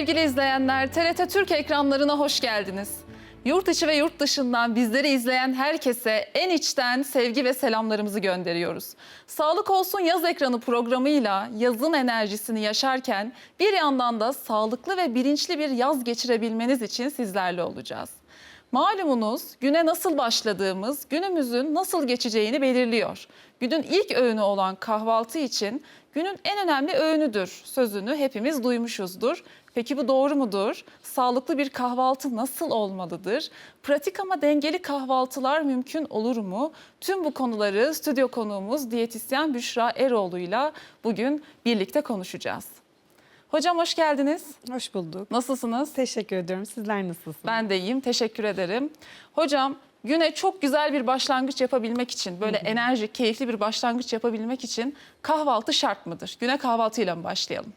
sevgili izleyenler, TRT Türk ekranlarına hoş geldiniz. Yurt içi ve yurt dışından bizleri izleyen herkese en içten sevgi ve selamlarımızı gönderiyoruz. Sağlık Olsun Yaz Ekranı programıyla yazın enerjisini yaşarken bir yandan da sağlıklı ve bilinçli bir yaz geçirebilmeniz için sizlerle olacağız. Malumunuz güne nasıl başladığımız günümüzün nasıl geçeceğini belirliyor. Günün ilk öğünü olan kahvaltı için günün en önemli öğünüdür sözünü hepimiz duymuşuzdur. Peki bu doğru mudur? Sağlıklı bir kahvaltı nasıl olmalıdır? Pratik ama dengeli kahvaltılar mümkün olur mu? Tüm bu konuları stüdyo konuğumuz diyetisyen Büşra Eroğlu'yla bugün birlikte konuşacağız. Hocam hoş geldiniz. Hoş bulduk. Nasılsınız? Teşekkür ediyorum. Sizler nasılsınız? Ben de iyiyim. Teşekkür ederim. Hocam güne çok güzel bir başlangıç yapabilmek için, böyle enerji, keyifli bir başlangıç yapabilmek için kahvaltı şart mıdır? Güne kahvaltıyla mı başlayalım?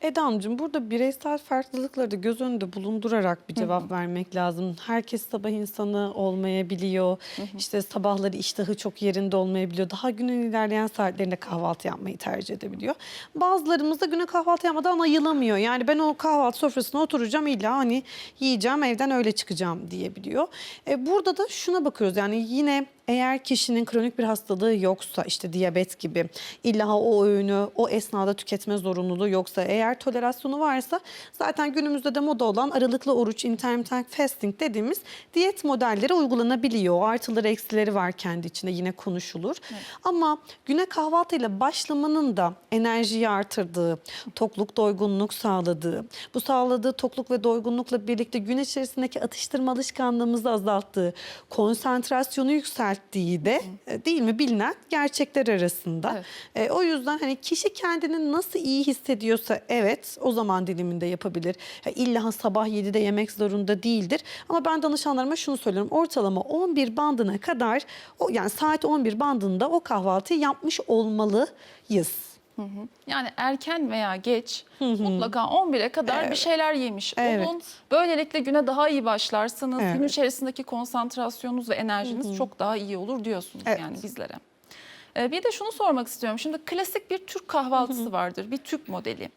Eda Hanımcığım burada bireysel farklılıkları da göz önünde bulundurarak bir cevap vermek lazım. Herkes sabah insanı olmayabiliyor. İşte sabahları iştahı çok yerinde olmayabiliyor. Daha günün ilerleyen saatlerinde kahvaltı yapmayı tercih edebiliyor. Bazılarımız da güne kahvaltı yapmadan ayılamıyor. Yani ben o kahvaltı sofrasına oturacağım illa hani yiyeceğim evden öyle çıkacağım diyebiliyor. E, burada da şuna bakıyoruz yani yine eğer kişinin kronik bir hastalığı yoksa işte diyabet gibi illa o öğünü o esnada tüketme zorunluluğu yoksa eğer tolerasyonu varsa zaten günümüzde de moda olan aralıklı oruç intermittent fasting dediğimiz diyet modelleri uygulanabiliyor. Artıları eksileri var kendi içinde yine konuşulur. Ama güne kahvaltıyla başlamanın da enerjiyi artırdığı, tokluk doygunluk sağladığı, bu sağladığı tokluk ve doygunlukla birlikte gün içerisindeki atıştırma alışkanlığımızı azalttığı, konsantrasyonu yükselttiği de e, değil mi bilinen gerçekler arasında. Evet. E, o yüzden hani kişi kendini nasıl iyi hissediyorsa evet o zaman diliminde yapabilir. Ya illa sabah 7'de yemek zorunda değildir. Ama ben danışanlarıma şunu söylüyorum. Ortalama 11 bandına kadar o yani saat 11 bandında o kahvaltıyı yapmış olmalıyız. Yani erken veya geç mutlaka 11'e kadar bir şeyler yemiş Evet. olun. Böylelikle güne daha iyi başlarsınız. Gün Evet. içerisindeki konsantrasyonunuz ve enerjiniz çok daha iyi olur diyorsunuz Evet. yani bizlere. Ee, Bir de şunu sormak istiyorum. Şimdi klasik bir Türk kahvaltısı vardır. Bir Türk modeli.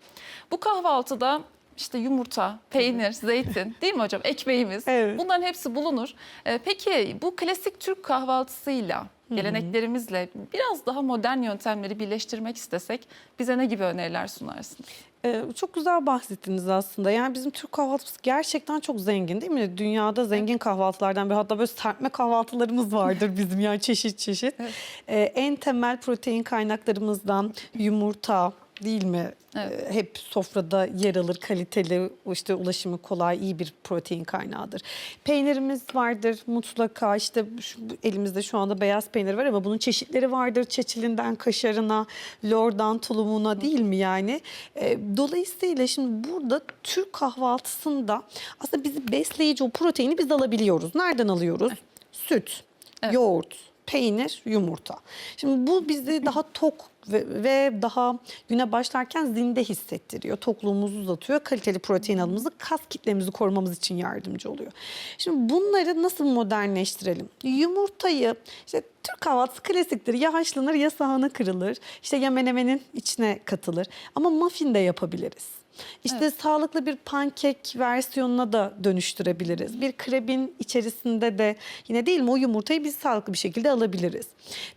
Bu kahvaltıda işte yumurta, peynir, zeytin değil mi hocam? Ekmeğimiz. Evet. Bunların hepsi bulunur. Ee, Peki bu klasik Türk kahvaltısıyla, geleneklerimizle biraz daha modern yöntemleri birleştirmek istesek bize ne gibi öneriler sunarsınız? Ee, çok güzel bahsettiniz aslında. Yani bizim Türk kahvaltısı gerçekten çok zengin değil mi? Dünyada zengin kahvaltılardan bir hatta böyle serpme kahvaltılarımız vardır bizim yani çeşit çeşit. Ee, en temel protein kaynaklarımızdan yumurta değil mi? Evet. Ee, hep sofrada yer alır kaliteli işte ulaşımı kolay iyi bir protein kaynağıdır. Peynirimiz vardır mutlaka işte şu, elimizde şu anda beyaz peynir var ama bunun çeşitleri vardır. Çeçilinden kaşarına, lordan tulumuna değil mi yani? Ee, dolayısıyla şimdi burada Türk kahvaltısında aslında bizi besleyici o proteini biz alabiliyoruz. Nereden alıyoruz? Süt, Evet. yoğurt, peynir, yumurta. Şimdi bu bizi daha tok ve, ve daha güne başlarken zinde hissettiriyor. Tokluğumuzu uzatıyor. Kaliteli protein alımımızı, kas kitlemizi korumamız için yardımcı oluyor. Şimdi bunları nasıl modernleştirelim? Yumurtayı işte Türk kahvaltısı klasiktir. Ya haşlanır ya sahana kırılır. İşte ya menemenin içine katılır. Ama muffin de yapabiliriz. İşte sağlıklı bir pankek versiyonuna da dönüştürebiliriz. Bir krebin içerisinde de yine değil mi o yumurtayı biz sağlıklı bir şekilde alabiliriz.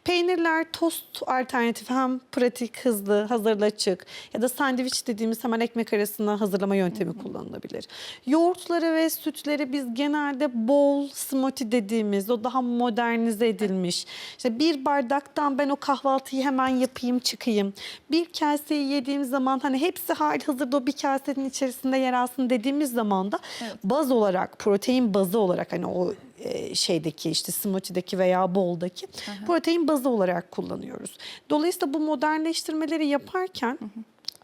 Peynirler tost alternatifi hem pratik, hızlı, hazırla çık ya da sandviç dediğimiz hemen ekmek arasına hazırlama yöntemi kullanılabilir. Yoğurtları ve sütleri biz genelde bol smoothie dediğimiz o daha modernize edilmiş. İşte bir bardaktan ben o kahvaltıyı hemen yapayım çıkayım. Bir kaseyi yediğim zaman hani hepsi hali hazırda o bir kasenin içerisinde yer alsın dediğimiz zaman da baz olarak protein bazı olarak hani o e, şeydeki işte smoothie'deki veya bowl'daki protein bazı olarak kullanıyoruz. Dolayısıyla bu modernleştirmeleri yaparken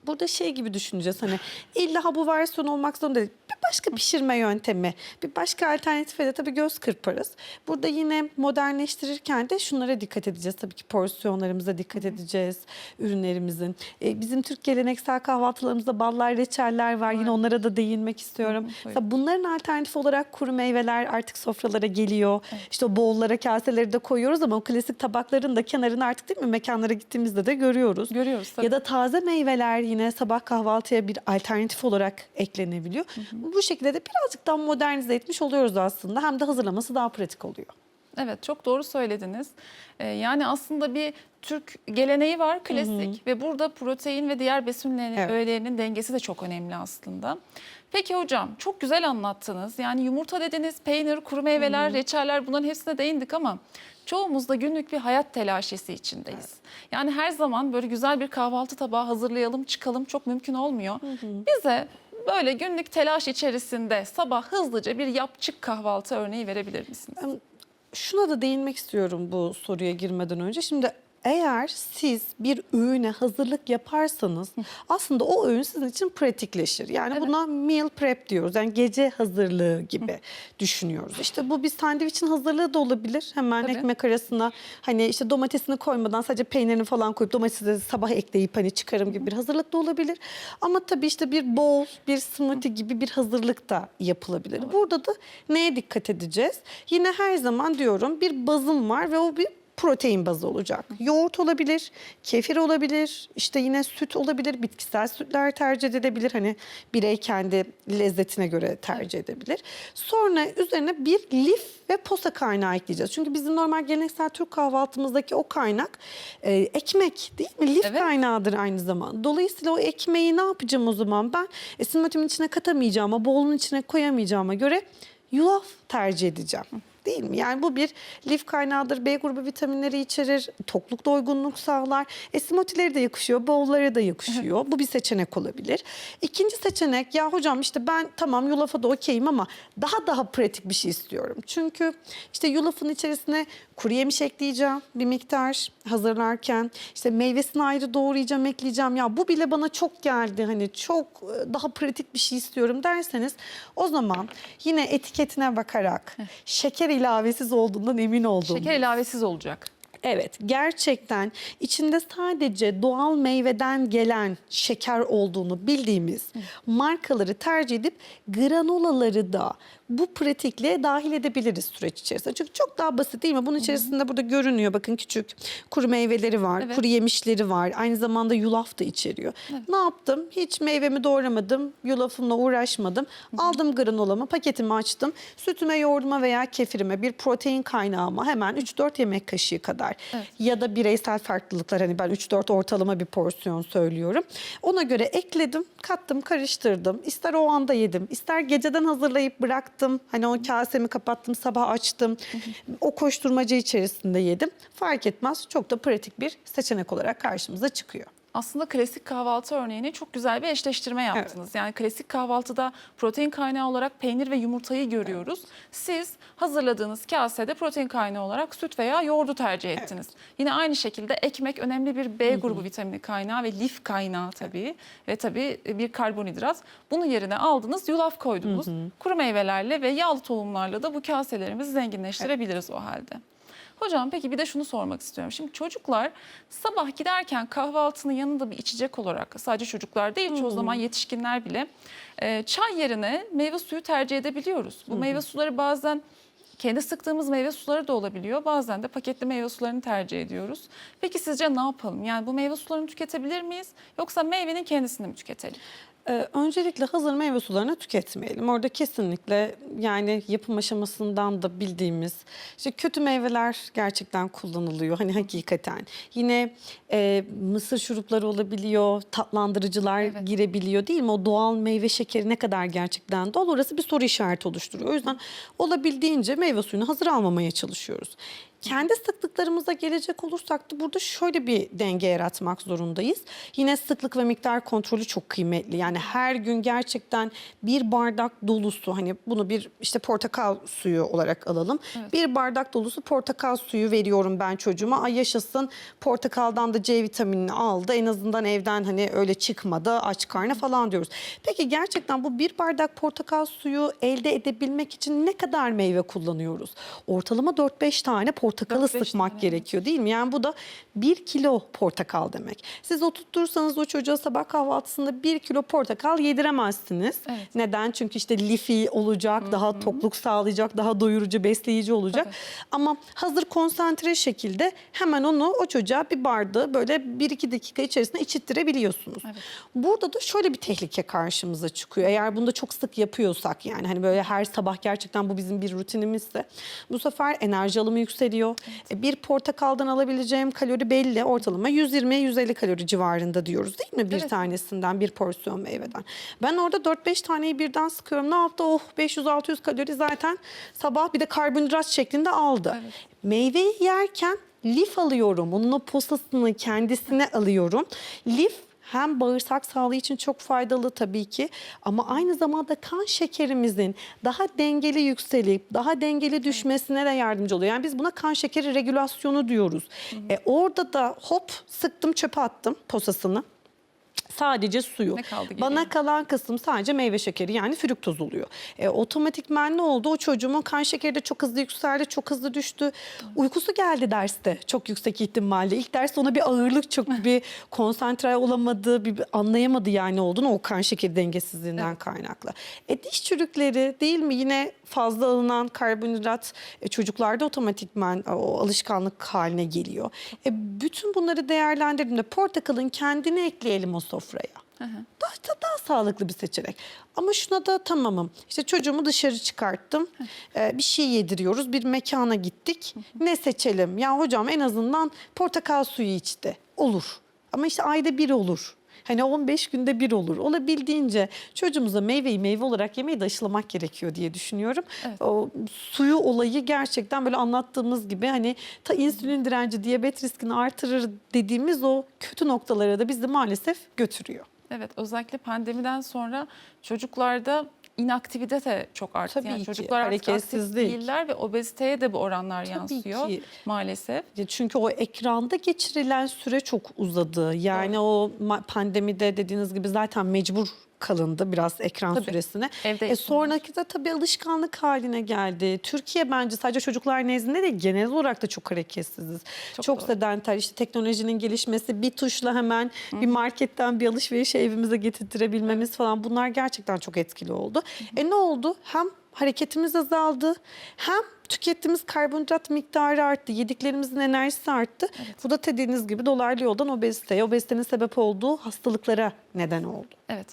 Burada şey gibi düşüneceğiz hani illa bu versiyon olmak zorunda değil. Başka pişirme yöntemi, bir başka alternatife de tabii göz kırparız. Burada yine modernleştirirken de şunlara dikkat edeceğiz. Tabii ki porsiyonlarımıza dikkat edeceğiz, ürünlerimizin. Ee, bizim Türk geleneksel kahvaltılarımızda ballar, reçeller var. Yine onlara da değinmek istiyorum. Mesela bunların alternatifi olarak kuru meyveler artık sofralara geliyor. İşte o bowl'lara, kaseleri de koyuyoruz ama o klasik tabakların da kenarını artık değil mi mekanlara gittiğimizde de görüyoruz. Görüyoruz tabii. Ya da taze meyveler yine sabah kahvaltıya bir alternatif olarak eklenebiliyor. Bu şekilde de birazcık daha modernize etmiş oluyoruz aslında. Hem de hazırlaması daha pratik oluyor. Evet çok doğru söylediniz. Ee, yani aslında bir Türk geleneği var klasik ve burada protein ve diğer besin Evet. öğelerinin dengesi de çok önemli aslında. Peki hocam çok güzel anlattınız. Yani yumurta dediniz, peynir, kuru meyveler, reçeller bunların hepsine değindik ama çoğumuz da günlük bir hayat telaşesi içindeyiz. Yani her zaman böyle güzel bir kahvaltı tabağı hazırlayalım, çıkalım çok mümkün olmuyor. Bize böyle günlük telaş içerisinde sabah hızlıca bir yap çık kahvaltı örneği verebilir misiniz? Şuna da değinmek istiyorum bu soruya girmeden önce. Şimdi eğer siz bir öğüne hazırlık yaparsanız aslında o öğün sizin için pratikleşir. Yani buna meal prep diyoruz. Yani gece hazırlığı gibi düşünüyoruz. İşte bu bir sandviçin hazırlığı da olabilir. Hemen Tabii. ekmek arasına hani işte domatesini koymadan sadece peynirini falan koyup domatesi sabah ekleyip hani çıkarım gibi bir hazırlık da olabilir. Ama tabii işte bir bowl, bir smoothie gibi bir hazırlık da yapılabilir. Burada da neye dikkat edeceğiz? Yine her zaman diyorum bir bazım var ve o bir protein bazı olacak. Yoğurt olabilir, kefir olabilir, işte yine süt olabilir, bitkisel sütler tercih edilebilir. Hani birey kendi lezzetine göre tercih edebilir. Sonra üzerine bir lif ve posa kaynağı ekleyeceğiz. Çünkü bizim normal geleneksel Türk kahvaltımızdaki o kaynak e, ekmek değil mi? Lif Evet. kaynağıdır aynı zamanda. Dolayısıyla o ekmeği ne yapacağım o zaman? Ben e, smoothie'min içine katamayacağıma, bowl'un içine koyamayacağıma göre yulaf tercih edeceğim. Değil mi? Yani bu bir lif kaynağıdır. B grubu vitaminleri içerir. Tokluk doygunluk sağlar. E, smoothie'leri de yakışıyor. Bowl'lara da yakışıyor. Bu bir seçenek olabilir. İkinci seçenek ya hocam işte ben tamam yulafa da okeyim ama daha daha pratik bir şey istiyorum. Çünkü işte yulafın içerisine kuru yemiş ekleyeceğim bir miktar hazırlarken. işte meyvesini ayrı doğrayacağım, ekleyeceğim. Ya bu bile bana çok geldi. Hani çok e, daha pratik bir şey istiyorum derseniz o zaman yine etiketine bakarak şeker ilavesiz olduğundan emin olduğum. Şeker ilavesiz olacak. Evet, gerçekten içinde sadece doğal meyveden gelen şeker olduğunu bildiğimiz markaları tercih edip granolaları da bu pratikliğe dahil edebiliriz süreç içerisinde. Çünkü çok daha basit değil mi? Bunun içerisinde burada görünüyor. Bakın küçük kuru meyveleri var, Evet. kuru yemişleri var. Aynı zamanda yulaf da içeriyor. Ne yaptım? Hiç meyvemi doğramadım, yulafımla uğraşmadım. Aldım granolamı, paketimi açtım. Sütüme, yoğurduma veya kefirime bir protein kaynağıma hemen 3-4 yemek kaşığı kadar Evet. ya da bireysel farklılıklar hani ben 3-4 ortalama bir porsiyon söylüyorum. Ona göre ekledim, kattım, karıştırdım. İster o anda yedim, ister geceden hazırlayıp bıraktım. Hani o kasemi kapattım, sabah açtım. O koşturmaca içerisinde yedim. Fark etmez. Çok da pratik bir seçenek olarak karşımıza çıkıyor. Aslında klasik kahvaltı örneğini çok güzel bir eşleştirme yaptınız. Yani klasik kahvaltıda protein kaynağı olarak peynir ve yumurtayı görüyoruz. Siz hazırladığınız kasede protein kaynağı olarak süt veya yoğurdu tercih ettiniz. Yine aynı şekilde ekmek önemli bir B grubu vitamini kaynağı ve lif kaynağı tabii ve tabii bir karbonhidrat. Bunu yerine aldınız, yulaf koydunuz. Kuru meyvelerle ve yağlı tohumlarla da bu kaselerimizi zenginleştirebiliriz o halde. Hocam peki bir de şunu sormak istiyorum. Şimdi çocuklar sabah giderken kahvaltının yanında bir içecek olarak sadece çocuklar değil çoğu zaman yetişkinler bile e, çay yerine meyve suyu tercih edebiliyoruz. Bu meyve suları bazen kendi sıktığımız meyve suları da olabiliyor. Bazen de paketli meyve sularını tercih ediyoruz. Peki sizce ne yapalım? Yani bu meyve sularını tüketebilir miyiz? Yoksa meyvenin kendisini mi tüketelim? Ee, öncelikle hazır meyve sularını tüketmeyelim. Orada kesinlikle yani yapım aşamasından da bildiğimiz işte kötü meyveler gerçekten kullanılıyor. Hani hakikaten. Yine e, mısır şurupları olabiliyor, tatlandırıcılar Evet. girebiliyor değil mi? O doğal meyve şekeri ne kadar gerçekten doğal orası bir soru işareti oluşturuyor. O yüzden olabildiğince meyve suyunu hazır almamaya çalışıyoruz. Kendi sıklıklarımıza gelecek olursak da burada şöyle bir denge yaratmak zorundayız. Yine sıklık ve miktar kontrolü çok kıymetli. Yani her gün gerçekten bir bardak dolusu hani bunu bir işte portakal suyu olarak alalım. Bir bardak dolusu portakal suyu veriyorum ben çocuğuma. Ay yaşasın portakaldan da C vitaminini aldı. En azından evden hani öyle çıkmadı aç karnı falan diyoruz. Peki gerçekten bu bir bardak portakal suyu elde edebilmek için ne kadar meyve kullanıyoruz? Ortalama 4-5 tane portakalı 4-5 sıkmak tane, gerekiyor değil mi? Yani bu da 1 kilo portakal demek. Siz oturtursanız o çocuğa sabah kahvaltısında 1 kilo portakal yediremezsiniz. Evet. Neden? Çünkü işte lifi olacak, daha tokluk sağlayacak, daha doyurucu, besleyici olacak. Tabii. Ama hazır konsantre şekilde hemen onu o çocuğa bir bardağı böyle 1-2 dakika içerisinde içittirebiliyorsunuz. Evet. Burada da şöyle bir tehlike karşımıza çıkıyor. Eğer bunu da çok sık yapıyorsak yani hani böyle her sabah gerçekten bu bizim bir rutinimizse bu sefer enerji alımı yükseliyor. E, Bir portakaldan alabileceğim kalori belli. Ortalama 120-150 kalori civarında diyoruz değil mi? Bir Evet. tanesinden bir porsiyon meyveden. Ben orada 4-5 taneyi birden sıkıyorum. Ne yaptı? Oh 500-600 kalori zaten sabah bir de karbonhidrat şeklinde aldı. Evet. Meyveyi yerken lif alıyorum. Onun o posasını kendisine alıyorum. Lif hem bağırsak sağlığı için çok faydalı tabii ki ama aynı zamanda kan şekerimizin daha dengeli yükselip daha dengeli düşmesine de yardımcı oluyor. Yani biz buna kan şekeri regülasyonu diyoruz. E, orada da hop sıktım çöpe attım posasını. Sadece suyu. Bana kalan kısım sadece meyve şekeri yani fruktoz oluyor. E, otomatikmen ne oldu? O çocuğumun kan şekeri de çok hızlı yükseldi, çok hızlı düştü. Uykusu geldi derste çok yüksek ihtimalle. İlk ders ona bir ağırlık çok bir konsantre olamadı, bir, bir anlayamadı yani olduğunu o kan şekeri dengesizliğinden kaynaklı. E, diş çürükleri değil mi yine fazla alınan karbonhidrat e, çocuklarda otomatikmen e, o alışkanlık haline geliyor. E, bütün bunları değerlendirdiğimde portakalın kendini ekleyelim o sofraya. Daha, daha, daha sağlıklı bir seçenek. Ama şuna da tamamım. İşte çocuğumu dışarı çıkarttım. Ee, bir şey yediriyoruz. Bir mekana gittik. Ne seçelim? Ya hocam en azından portakal suyu içti. Olur. Ama işte ayda bir olur. Hani 15 günde bir olur. Olabildiğince çocuğumuza meyveyi meyve olarak yemeyi de aşılamak gerekiyor diye düşünüyorum. Evet. O suyu olayı gerçekten böyle anlattığımız gibi hani ta insülin direnci, diyabet riskini artırır dediğimiz o kötü noktalara da bizi maalesef götürüyor. Evet özellikle pandemiden sonra çocuklarda inaktivite de çok arttı. Tabii yani ki, çocuklar artık hareketsizlik. değiller ve obeziteye de bu oranlar Tabii yansıyor ki. maalesef. Çünkü o ekranda geçirilen süre çok uzadı. Yani o ma- pandemide dediğiniz gibi zaten mecbur kalındı biraz ekran Tabii. süresine. Evde E sonraki de tabii alışkanlık haline geldi. Türkiye bence sadece çocuklar nezdinde de genel olarak da çok hareketsiziz. Çok Çok, doğru. sedanter işte teknolojinin gelişmesi bir tuşla hemen bir marketten bir alışverişi evimize getirtirebilmemiz falan bunlar gerçekten çok etkili oldu. E ne oldu? Hem hareketimiz azaldı hem tükettiğimiz karbonhidrat miktarı arttı. Yediklerimizin enerjisi arttı. Bu da dediğiniz gibi dolaylı yoldan obeziteye, obezitenin sebep olduğu hastalıklara neden oldu. Evet.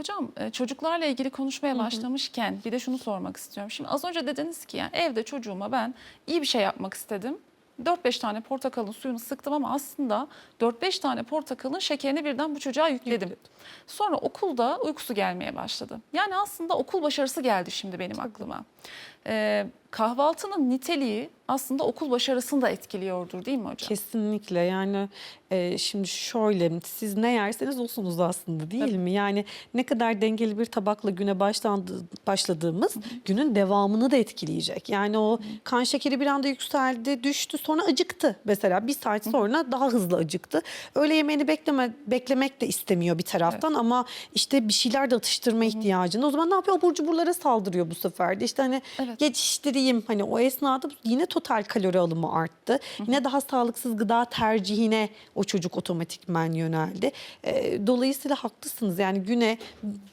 Hocam e, çocuklarla ilgili konuşmaya başlamışken bir de şunu sormak istiyorum. Şimdi az önce dediniz ki yani evde çocuğuma ben iyi bir şey yapmak istedim. 4-5 tane portakalın suyunu sıktım ama aslında 4-5 tane portakalın şekerini birden bu çocuğa yükledim. Sonra okulda uykusu gelmeye başladı. Yani aslında okul başarısı geldi şimdi benim aklıma. Ee, kahvaltının niteliği aslında okul başarısını da etkiliyordur değil mi hocam? Kesinlikle yani e, şimdi şöyle siz ne yerseniz olsunuz aslında değil Tabii. mi? Yani ne kadar dengeli bir tabakla güne başlandı, başladığımız günün devamını da etkileyecek. Yani o kan şekeri bir anda yükseldi, düştü sonra acıktı mesela bir saat sonra daha hızlı acıktı. Öğle yemeğini bekleme, beklemek de istemiyor bir taraftan ama işte bir şeyler de atıştırma ihtiyacında. O zaman ne yapıyor? Abur cuburlara saldırıyor bu sefer de. İşte hani Evet. Geçiştireyim hani o esnada yine total kalori alımı arttı. Yine daha sağlıksız gıda tercihine o çocuk otomatikmen yöneldi. Ee, dolayısıyla haklısınız yani güne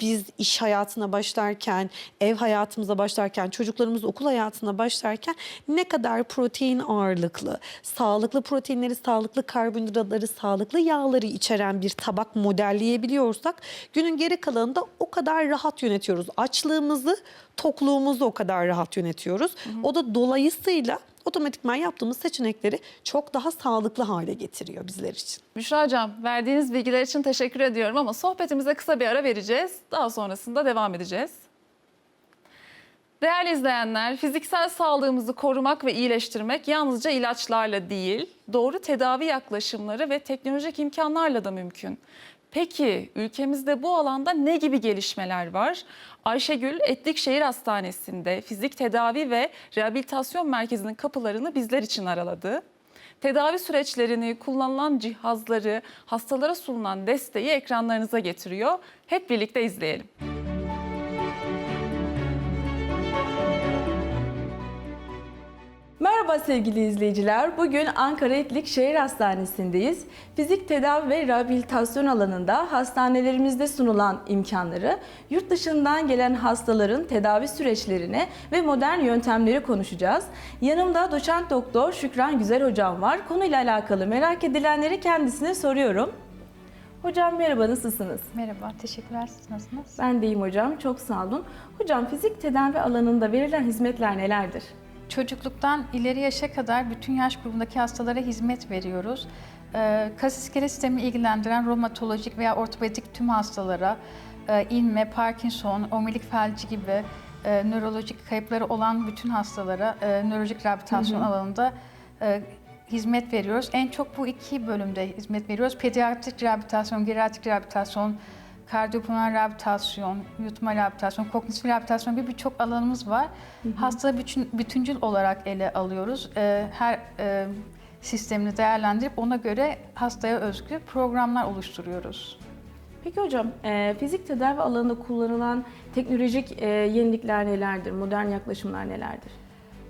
biz iş hayatına başlarken, ev hayatımıza başlarken, çocuklarımız okul hayatına başlarken ne kadar protein ağırlıklı, sağlıklı proteinleri, sağlıklı karbonhidratları, sağlıklı yağları içeren bir tabak modelleyebiliyorsak günün geri kalanında o kadar rahat yönetiyoruz. Açlığımızı, tokluğumuzu o kadar rahat yönetiyoruz. O da dolayısıyla otomatikman yaptığımız seçenekleri çok daha sağlıklı hale getiriyor bizler için. Büşra Hocam verdiğiniz bilgiler için teşekkür ediyorum ama sohbetimize kısa bir ara vereceğiz. Daha sonrasında devam edeceğiz. Değerli izleyenler, fiziksel sağlığımızı korumak ve iyileştirmek yalnızca ilaçlarla değil, doğru tedavi yaklaşımları ve teknolojik imkanlarla da mümkün. Peki ülkemizde bu alanda ne gibi gelişmeler var? Ayşegül Etlikşehir Hastanesi'nde fizik tedavi ve rehabilitasyon merkezinin kapılarını bizler için araladı. Tedavi süreçlerini, kullanılan cihazları, hastalara sunulan desteği ekranlarınıza getiriyor. Hep birlikte izleyelim. Merhaba sevgili izleyiciler. Bugün Ankara Etlik Şehir Hastanesi'ndeyiz. Fizik tedavi ve rehabilitasyon alanında hastanelerimizde sunulan imkanları, yurt dışından gelen hastaların tedavi süreçlerini ve modern yöntemleri konuşacağız. Yanımda doçent doktor Şükran Güzel hocam var. Konuyla alakalı merak edilenleri kendisine soruyorum. Hocam merhaba nasılsınız? Merhaba, teşekkürler. Siz nasılsınız? Ben deyim hocam. Çok sağ olun. Hocam fizik tedavi alanında verilen hizmetler nelerdir? Çocukluktan ileri yaşa kadar bütün yaş grubundaki hastalara hizmet veriyoruz. Ee, kas iskelet sistemi ilgilendiren romatolojik veya ortopedik tüm hastalara, e, inme, Parkinson, omurilik felci gibi e, nörolojik kayıpları olan bütün hastalara e, nörolojik rehabilitasyon alanında hizmet veriyoruz. En çok bu iki bölümde hizmet veriyoruz. Pediatrik rehabilitasyon, geriatrik rehabilitasyon, kardiyopulmoner rehabilitasyon, yutma rehabilitasyon, kognitif rehabilitasyon gibi birçok alanımız var. Hastaları bütün, bütüncül olarak ele alıyoruz. Ee, her e, sistemini değerlendirip ona göre hastaya özgü programlar oluşturuyoruz. Peki hocam, e, fizik tedavi alanında kullanılan teknolojik e, yenilikler nelerdir? Modern yaklaşımlar nelerdir?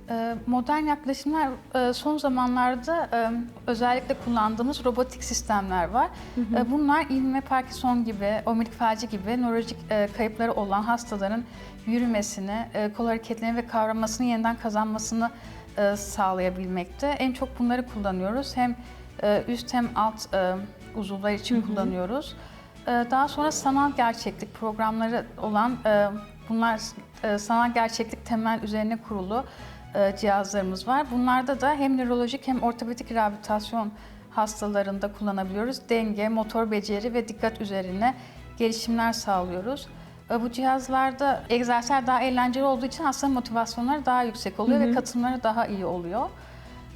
Ee, Modern yaklaşımlar e, son zamanlarda e, özellikle kullandığımız robotik sistemler var. E, Bunlar ilme Parkinson gibi, omurilik felci gibi nörolojik kayıpları olan hastaların yürümesini, kol hareketlerini ve kavramasını yeniden kazanmasını sağlayabilmekte. En çok bunları kullanıyoruz. Hem üst hem alt uzuvlar için kullanıyoruz. E, Daha sonra sanal gerçeklik programları olan bunlar sanal gerçeklik temel üzerine kurulu cihazlarımız var. Bunlarda da hem nörolojik hem ortopedik rehabilitasyon hastalarında kullanabiliyoruz. Denge, motor beceri ve dikkat üzerine gelişimler sağlıyoruz. E, Bu cihazlarda egzersizler daha eğlenceli olduğu için hastanın motivasyonları daha yüksek oluyor ve katılımları daha iyi oluyor.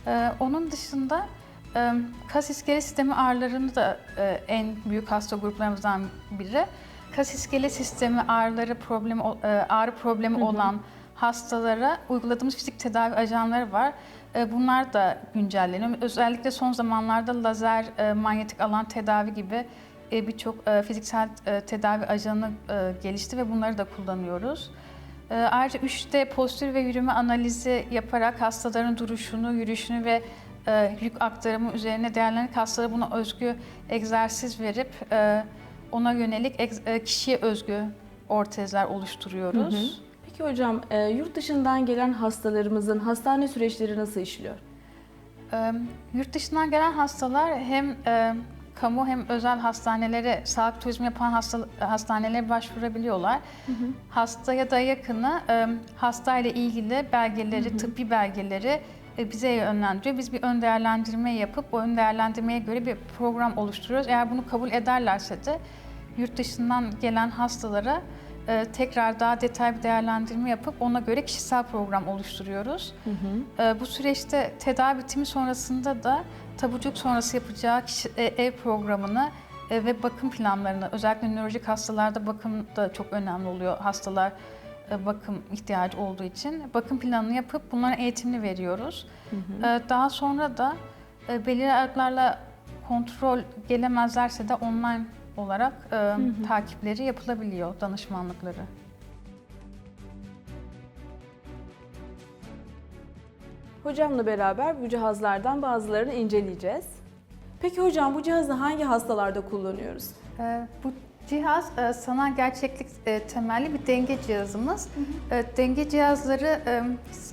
E, Onun dışında e, kas iskelet sistemi ağrılarını da e, en büyük hasta gruplarımızdan biri. Kas iskelet sistemi ağrıları problemi e, ağrı problemi olan hastalara uyguladığımız fizik tedavi ajanları var. E, Bunlar da güncelleniyor. Özellikle son zamanlarda lazer, e, manyetik alan tedavi gibi e, birçok fiziksel tedavi ajanı gelişti ve bunları da kullanıyoruz. Ayrıca 3D postür ve yürüme analizi yaparak hastaların duruşunu, yürüyüşünü ve yük aktarımı üzerine değerlendirip hastalara buna özgü egzersiz verip ona yönelik kişiye özgü ortezler oluşturuyoruz. Peki hocam, e, yurt dışından gelen hastalarımızın hastane süreçleri nasıl işliyor? E, Yurt dışından gelen hastalar hem e, kamu hem özel hastanelere, sağlık turizmi yapan hasta, hastanelere başvurabiliyorlar. Hastaya da yakını e, hastayla ilgili belgeleri, tıbbi belgeleri e, bize yönlendiriyor. Biz bir ön değerlendirme yapıp o ön değerlendirmeye göre bir program oluşturuyoruz. Eğer bunu kabul ederlerse de yurt dışından gelen hastalara e, tekrar daha detaylı bir değerlendirme yapıp ona göre kişisel program oluşturuyoruz. E, bu süreçte tedavi bitimi sonrasında da tabuculuk sonrası yapacağı kişi, e, ev programını e, ve bakım planlarını, özellikle nörolojik hastalarda bakım da çok önemli oluyor. Hastalar e, bakım ihtiyacı olduğu için bakım planını yapıp bunların eğitimini veriyoruz. E, Daha sonra da e, belirli aralıklarla kontrol gelemezlerse de online olarak e, takipleri yapılabiliyor, danışmanlıkları. Hocamla beraber bu cihazlardan bazılarını inceleyeceğiz. Peki hocam bu cihazı hangi hastalarda kullanıyoruz? Ee, Bu cihaz e, sanal gerçeklik e, temelli bir denge cihazımız. E, Denge cihazları e,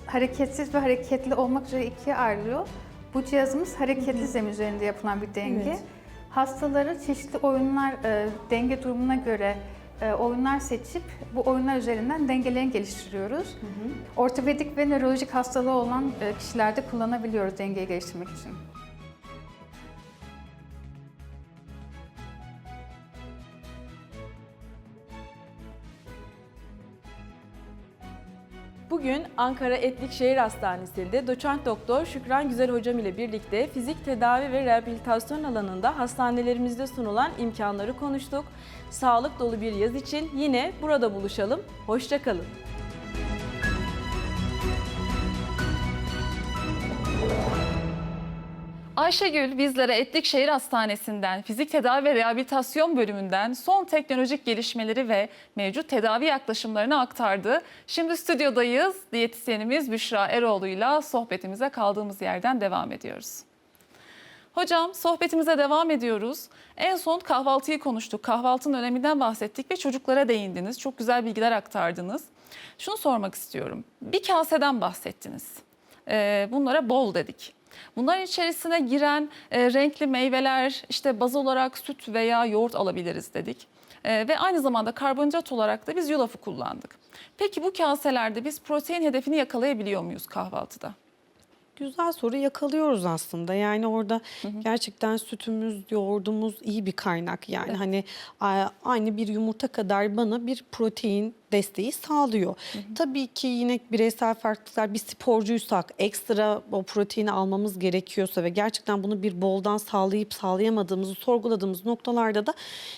hareketsiz ve hareketli olmak üzere ikiye ayrılıyor. Bu cihazımız hareketli zemin üzerinde yapılan bir denge. Evet. Hastalara çeşitli oyunlar, e, denge durumuna göre e, oyunlar seçip bu oyunlar üzerinden dengelerini geliştiriyoruz. Ortopedik ve nörolojik hastalığı olan e, kişilerde kullanabiliyoruz dengeyi geliştirmek için. Bugün Ankara Etlik Şehir Hastanesi'nde doçent doktor Şükran Güzel hocam ile birlikte fizik tedavi ve rehabilitasyon alanında hastanelerimizde sunulan imkanları konuştuk. Sağlık dolu bir yaz için yine burada buluşalım. Hoşçakalın. Ayşegül bizlere Etlik Şehir Hastanesi'nden Fizik Tedavi ve Rehabilitasyon bölümünden son teknolojik gelişmeleri ve mevcut tedavi yaklaşımlarını aktardı. Şimdi stüdyodayız. Diyetisyenimiz Büşra Eroğlu'yla sohbetimize kaldığımız yerden devam ediyoruz. Hocam sohbetimize devam ediyoruz. En son kahvaltıyı konuştuk. Kahvaltının öneminden bahsettik ve çocuklara değindiniz. Çok güzel bilgiler aktardınız. Şunu sormak istiyorum. Bir kaseden bahsettiniz. Ee, bunlara bol dedik. Bunların içerisine giren e, renkli meyveler, işte baz olarak süt veya yoğurt alabiliriz dedik. E, ve aynı zamanda karbonhidrat olarak da biz yulafı kullandık. Peki bu kaselerde biz protein hedefini yakalayabiliyor muyuz kahvaltıda? Güzel soru yakalıyoruz aslında. Yani orada gerçekten sütümüz, yoğurdumuz iyi bir kaynak. Yani hani a- aynı bir yumurta kadar bana bir protein desteği sağlıyor. Tabii ki yine bireysel farklılıklar bir sporcuysak ekstra o proteini almamız gerekiyorsa ve gerçekten bunu bir boldan sağlayıp sağlayamadığımızı sorguladığımız noktalarda da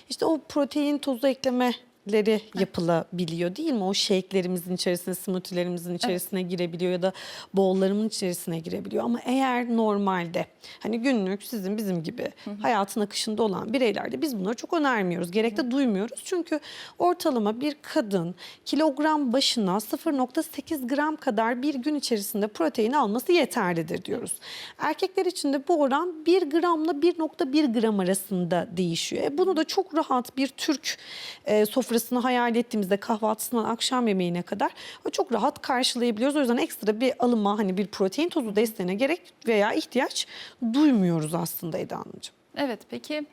işte o protein tozu ekleme leri yapılabiliyor değil mi? O shake'lerimizin içerisine, smoothie'lerimizin içerisine girebiliyor ya da bowl'larımın içerisine girebiliyor. Ama eğer normalde hani günlük sizin bizim gibi hayatın akışında olan bireylerde biz bunları çok önermiyoruz. Gerek de duymuyoruz. Çünkü ortalama bir kadın kilogram başına 0.8 gram kadar bir gün içerisinde protein alması yeterlidir diyoruz. Erkekler için de bu oran 1 gramla 1.1 gram arasında değişiyor. E bunu da çok rahat bir Türk e, sofrasını hayal ettiğimizde kahvaltısından akşam yemeğine kadar çok rahat karşılayabiliyoruz. O yüzden ekstra bir alıma hani bir protein tozu desteğine gerek veya ihtiyaç duymuyoruz aslında Eda Hanımcığım. Evet peki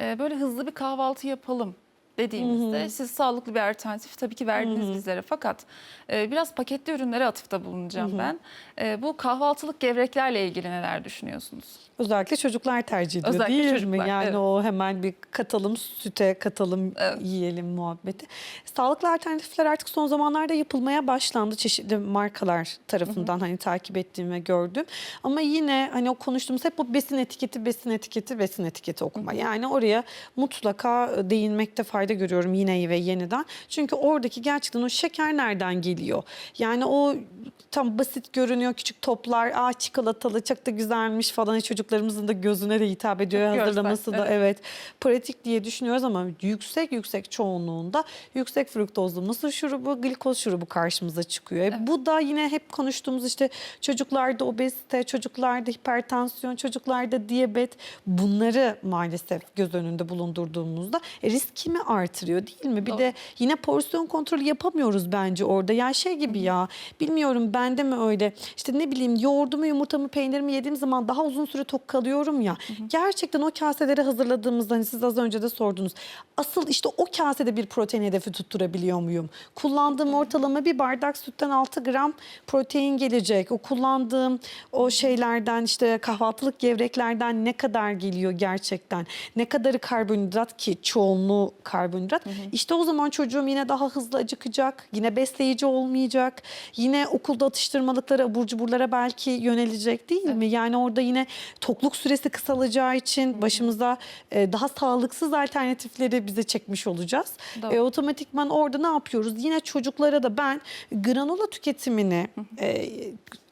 e, böyle hızlı bir kahvaltı yapalım dediğimizde siz sağlıklı bir alternatif tabii ki verdiniz bizlere fakat e, biraz paketli ürünlere atıfta bulunacağım ben. E, bu kahvaltılık gevreklerle ilgili neler düşünüyorsunuz? Özellikle çocuklar tercih ediyor Özellikle değil çocuklar, mi? Yani evet. o hemen bir katalım süte katalım Evet. yiyelim muhabbeti. Sağlıklı alternatifler artık son zamanlarda yapılmaya başlandı çeşitli markalar tarafından hani takip ettiğim ve gördüm. Ama yine hani o konuştuğumuz hep bu besin etiketi, besin etiketi, besin etiketi okuma. Yani oraya mutlaka değinmekte fayda görüyorum yine ve yeniden. Çünkü oradaki gerçekten o şeker nereden geliyor? Yani o tam basit görünüyor küçük toplar. Aa çikolatalı çok da güzelmiş falan. Hani Çocuklarımızın da gözüne de hitap ediyor. Çok görsel, Hazırlaması da evet. evet pratik diye düşünüyoruz ama yüksek yüksek çoğunluğunda yüksek fruktozlu mısır şurubu, glikoz şurubu karşımıza çıkıyor. E, Bu da yine hep konuştuğumuz işte çocuklarda obezite, çocuklarda hipertansiyon, çocuklarda diyabet bunları maalesef göz önünde bulundurduğumuzda e, risk kimi artırıyor değil mi? Bir Doğru. de yine porsiyon kontrolü yapamıyoruz bence orada. Ya şey gibi ya bilmiyorum bende mi öyle işte ne bileyim yoğurdumu, yumurtamı, peynirimi yediğim zaman daha uzun süre tok kalıyorum ya. Gerçekten o kaseleri hazırladığımızda hani siz az önce de sordunuz. Asıl işte o kasede bir protein hedefi tutturabiliyor muyum? Kullandığım ortalama bir bardak sütten 6 gram protein gelecek. O kullandığım o şeylerden işte kahvaltılık gevreklerden ne kadar geliyor gerçekten? Ne kadarı karbonhidrat ki çoğunluğu karbonhidrat. İşte o zaman çocuğum yine daha hızlı acıkacak. Yine besleyici olmayacak. Yine okulda atıştırmalıklara, abur cuburlara belki yönelecek değil mi? Yani orada yine tokluk süresi kısalacağı için başımıza e, daha sağlıksız alternatifleri bize çekmiş olacağız. Doğru. E, otomatikman orada ne yapıyoruz? Yine çocuklara da ben granola tüketimini e,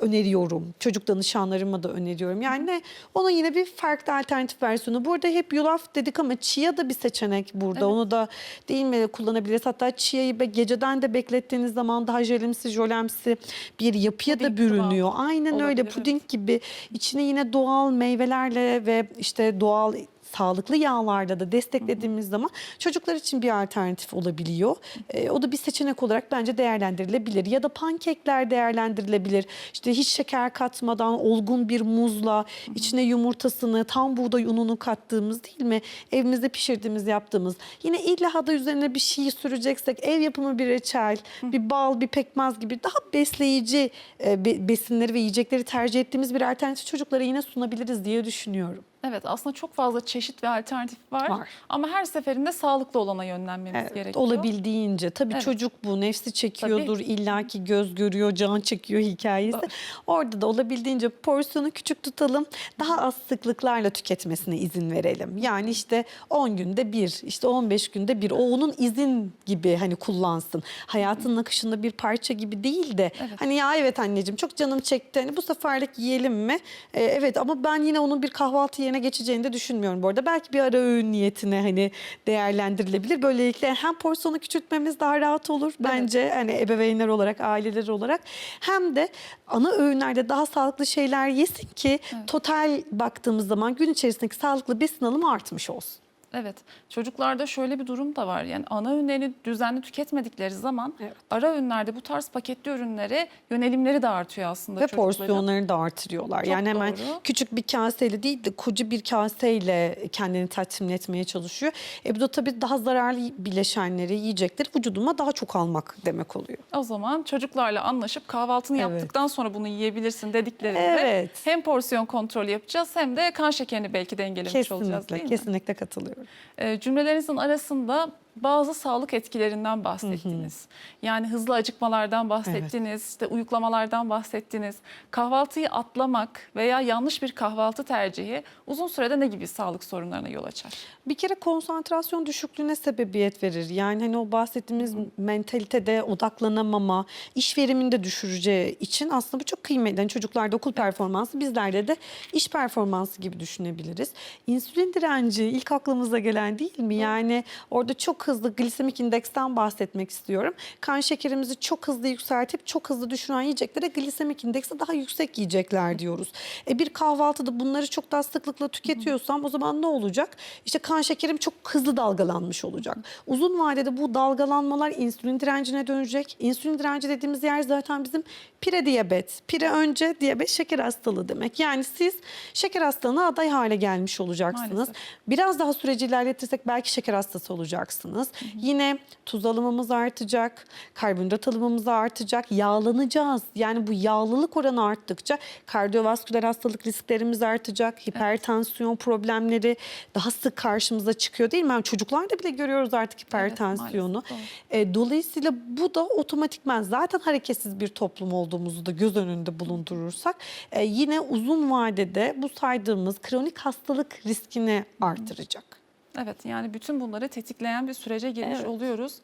öneriyorum. Çocuk danışanlarıma da öneriyorum. Yani ne? Ona yine bir farklı alternatif versiyonu. Burada hep yulaf dedik ama chia da bir seçenek burada. Onu da değil mi kullanabiliriz. Hatta chia'yı geceden de beklettiğiniz zaman daha jelimsi, jölemsi bir yapıya da Puding bürünüyor. kıvamı Aynen öyle olabilir, puding gibi içine yine doğal meyvelerle ve işte doğal sağlıklı yağlarda da desteklediğimiz zaman çocuklar için bir alternatif olabiliyor. Ee, o da bir seçenek olarak bence değerlendirilebilir. Ya da pankekler değerlendirilebilir. İşte hiç şeker katmadan olgun bir muzla içine yumurtasını, tam buğday ununu kattığımız değil mi? Evimizde pişirdiğimiz, yaptığımız. Yine illa da üzerine bir şey süreceksek ev yapımı bir reçel, bir bal, bir pekmez gibi daha besleyici e, be- besinleri ve yiyecekleri tercih ettiğimiz bir alternatif çocuklara yine sunabiliriz diye düşünüyorum. Evet aslında çok fazla çeşit ve alternatif var. Var. Ama her seferinde sağlıklı olana yönlenmemiz Evet, gerekiyor. olabildiğince. Tabii Evet. çocuk bu. Nefsi çekiyordur. illaki göz görüyor, can çekiyor hikayesi. Orada da olabildiğince porsiyonu küçük tutalım. Daha az sıklıklarla tüketmesine izin verelim. Yani işte 10 günde bir, işte 15 günde bir. O onun izin gibi hani kullansın. Hayatının akışında bir parça gibi değil de Evet. hani ya evet anneciğim çok canım çekti. Hani bu seferlik yiyelim mi? Ee, evet ama ben yine onun bir kahvaltı yerine geçeceğini de düşünmüyorum bu arada. Belki bir ara öğün niyetine hani değerlendirilebilir. Böylelikle hem porsiyonu küçültmemiz daha rahat olur bence hani ebeveynler olarak, aileler olarak. Hem de ana öğünlerde daha sağlıklı şeyler yesin ki total baktığımız zaman gün içerisindeki sağlıklı besin alımı artmış olsun. Evet. Çocuklarda şöyle bir durum da var. Yani ana öğünlerini düzenli tüketmedikleri zaman Evet. ara öğünlerde bu tarz paketli ürünlere yönelimleri de artıyor aslında Ve çocukların. porsiyonlarını da artırıyorlar. Çok yani hemen doğru. küçük bir kaseyle değil de koca bir kaseyle kendini tatmin etmeye çalışıyor. E bu da tabii daha zararlı bileşenleri, yiyecekleri vücuduma daha çok almak demek oluyor. O zaman çocuklarla anlaşıp kahvaltını Evet. yaptıktan sonra bunu yiyebilirsin dediklerinde Evet. hem porsiyon kontrolü yapacağız hem de kan şekerini belki dengelemiş olacağız Kesinlikle, değil mi? kesinlikle katılıyorum. Ee, cümlelerinizin arasında bazı sağlık etkilerinden bahsettiniz. Yani hızlı acıkmalardan bahsettiniz, işte uyuklamalardan bahsettiniz. Kahvaltıyı atlamak veya yanlış bir kahvaltı tercihi uzun sürede ne gibi sağlık sorunlarına yol açar? Bir kere konsantrasyon düşüklüğüne sebebiyet verir. Yani hani o bahsettiğimiz mentalitede odaklanamama, iş verimini de düşüreceği için aslında bu çok kıymetli. Yani çocuklarda okul performansı, bizlerde de iş performansı gibi düşünebiliriz. İnsülin direnci ilk aklımıza gelen değil mi? Yani orada çok hızlı glisemik indeksten bahsetmek istiyorum. Kan şekerimizi çok hızlı yükseltip çok hızlı düşüren yiyeceklere glisemik indeksi daha yüksek yiyecekler diyoruz. E bir kahvaltıda bunları çok daha sıklıkla tüketiyorsam o zaman ne olacak? İşte kan şekerim çok hızlı dalgalanmış olacak. Uzun vadede bu dalgalanmalar insülin direncine dönecek. İnsülin direnci dediğimiz yer zaten bizim pire diyabet. Pire önce diyabet şeker hastalığı demek. Yani siz şeker hastalığına aday hale gelmiş olacaksınız. Maalesef. Biraz daha süreci ilerletirsek belki şeker hastası olacaksınız. Yine tuz alımımız artacak, karbonhidrat alımımız artacak, yağlanacağız. Yani bu yağlılık oranı arttıkça kardiyovasküler hastalık risklerimiz artacak, hipertansiyon problemleri daha sık karşımıza çıkıyor değil mi? Yani çocuklarda bile görüyoruz artık hipertansiyonu. maalesef, doğru. E, dolayısıyla bu da otomatikman zaten hareketsiz bir toplum olduğumuzu da göz önünde bulundurursak e, yine uzun vadede bu saydığımız kronik hastalık riskini artıracak. Evet yani bütün bunları tetikleyen bir sürece girmiş Evet. oluyoruz.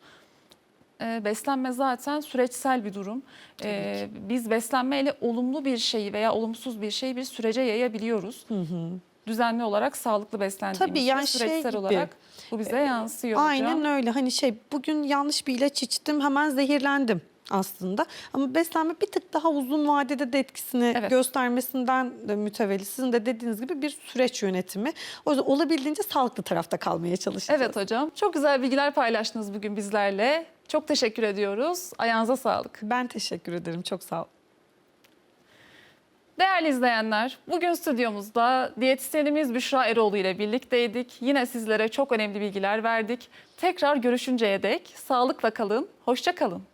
Ee, beslenme zaten süreçsel bir durum. Ee, biz beslenmeyle olumlu bir şeyi veya olumsuz bir şeyi bir sürece yayabiliyoruz. Düzenli olarak sağlıklı beslendiğimizde Tabii, yani şey süreçsel gibi. olarak bu bize yansıyor hocam. Aynen öyle. Hani şey bugün yanlış bir ilaç içtim hemen zehirlendim aslında. Ama beslenme bir tık daha uzun vadede de etkisini Evet. göstermesinden de mütevelli. Sizin de dediğiniz gibi bir süreç yönetimi. O yüzden olabildiğince sağlıklı tarafta kalmaya çalışacağız. Evet hocam. Çok güzel bilgiler paylaştınız bugün bizlerle. Çok teşekkür ediyoruz. Ayağınıza sağlık. Ben teşekkür ederim. Çok sağ olun. Değerli izleyenler, bugün stüdyomuzda diyetisyenimiz Büşra Eroğlu ile birlikteydik. Yine sizlere çok önemli bilgiler verdik. Tekrar görüşünceye dek sağlıkla kalın, hoşça kalın.